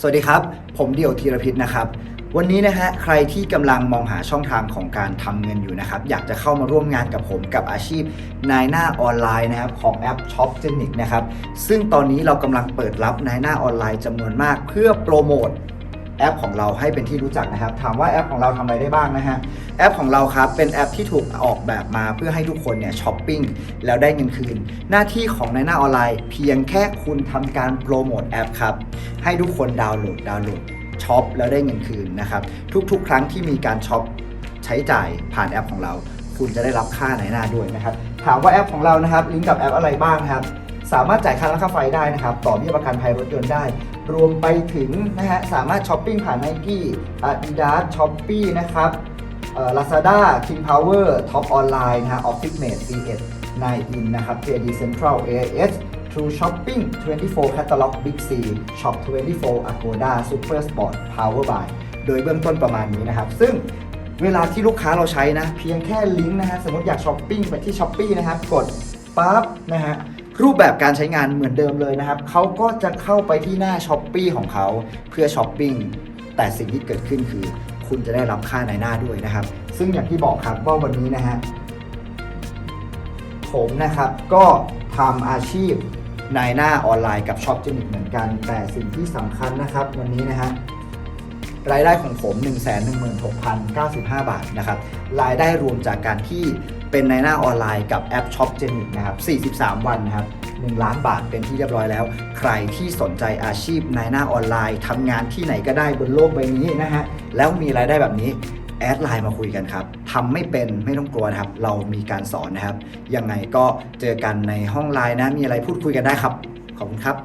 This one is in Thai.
สวัสดีครับ ผมเดี่ยวธีรพิษนะครับ วันนี้นะฮะใครที่กำลังมองหาช่องทางของการทำเงินอยู่นะครับ อยากจะเข้ามาร่วมงานกับผมกับอาชีพนายหน้าออนไลน์นะครับของแอป Shop g e n i c นะครับ ซึ่งตอนนี้เรากำลังเปิดรับนายหน้าออนไลน์จำนวนมาก เพื่อโปรโมท แอปของเราให้เป็นที่รู้จักนะครับ ถามว่าแอปของเราทำอะไรได้บ้างนะฮะแอปของเราครับเป็นแอปที่ถูกออกแบบมาเพื่อให้ทุกคนเนี่ยช้อปปิ้งแล้วได้เงินคืน หน้าที่ของในหน้าออนไลน์ เพียงแค่คุณทำการโปรโมทแอปครับให้ทุกคนดาวน์โหลดดาวน์โหลดช็อปแล้วได้เงินคืนนะครับทุกๆ ครั้งที่มีการช็อปใช้จ่ายผ่านแอปของเรา คุณจะได้รับค่าในหน้าด้วยนะครับถามว่าแอปของเรานะครับลิงก์กับแอปอะไรบ้างครับ สามารถจ่ายค่าน้ำค่าไฟได้นะครับ ต่อเบี้ยประกันภัยรถยนต์ได้ รวมไปถึงนะฮะสามารถช้อปปิ้งผ่าน Nike Adidas Shopee นะครับลาซาด้า King Power Top Online นะฮะ Office Mate C1 9 in นอินนะครับ JD Central AIS True Shopping 24 Catalog Big C Shop 24 Agoda Super Sport Power by โดยเบื้องต้นประมาณนี้นะครับ ซึ่งเวลาที่ลูกค้าเราใช้นะ เพียงแค่ลิงก์นะฮะ สมมติอยากช้อปปิ้งไปที่ช้อปปี้นะครับ กดปั๊บนะฮะ รูปแบบการใช้งานเหมือนเดิมเลยนะครับ เขาก็จะเข้าไปที่หน้าช้อปปีของเขาเพื่อช้อปปิ้ง แต่สิ่งที่เกิดขึ้นคือ คุณจะได้รับค่าในหน้าด้วยนะครับ ซึ่งอย่างที่บอกครับว่าวันนี้นะฮะ ผมนะครับก็ทำอาชีพนายหน้าออนไลน์กับช็อปเจนิกเหมือนกัน แต่สิ่งที่สำคัญนะครับ วันนี้นะฮะรายได้ของผม 1 1 6 0 9 5 บาทนะครับ รายได้รวมจากการที่ เป็นในหน้าออนไลน์กับแอป Shop g e n i c นะครับ 43 วันนะครับ1ล้านบาทเป็นที่เรียบร้อยแล้ว ใครที่สนใจอาชีพในหน้าออนไลน์ทำงานที่ไหนก็ได้บนโลกใบนี้นะฮะ แล้วมีรายได้แบบนี้แอดไลน์มาคุยกันครับทำไม่เป็นไม่ต้องกลัวนะครับ เรามีการสอนนะครับ ยังไงก็เจอกันในห้องไลน์นะ มีอะไรพูดคุยกันได้ครับ ขอบคุณครับ